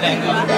哪个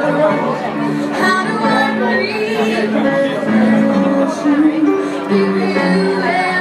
How do I breathe? Be you?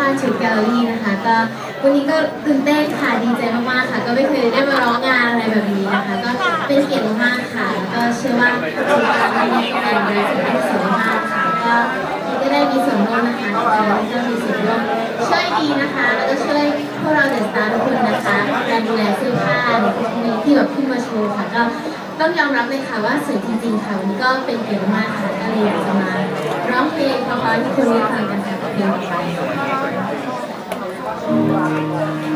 ของเสื้อผ้าชุดแกลเลอรี่นะคะ ก็วันนี้ก็ตื่นเต้นค่ะดีใจมากๆค่ะ ก็ไม่เคยได้มาร้องงานอะไรแบบนี้นะคะ ก็เป็นเกียรติมากๆค่ะ แล้วก็เชื่อว่าทุกท่นได้การบริสุทธิ์สวยมากค่ะก็ก็ได้มีส่วนร่วมนะคะในการที่จะมีส่วนร่วมช่วยดีนะคะ แล้วก็ช่วยพวกเราเดอะสตาร์ทุกคนนะคะการดูแลเสื้อผ้าในทุกนี้ที่แบบขึ้นมาโชว์ค่ะก็ต้องยอมรับเลยค่ะว่าสวยจริงๆค่ะวันนี้ก็เป็นเกียรติมากค่ะก็เลยอยากจะมาร้องเพลงเพราะๆที่คุณได้ฟังกันค่ะเพลงต่อไป Obrigada.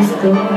история.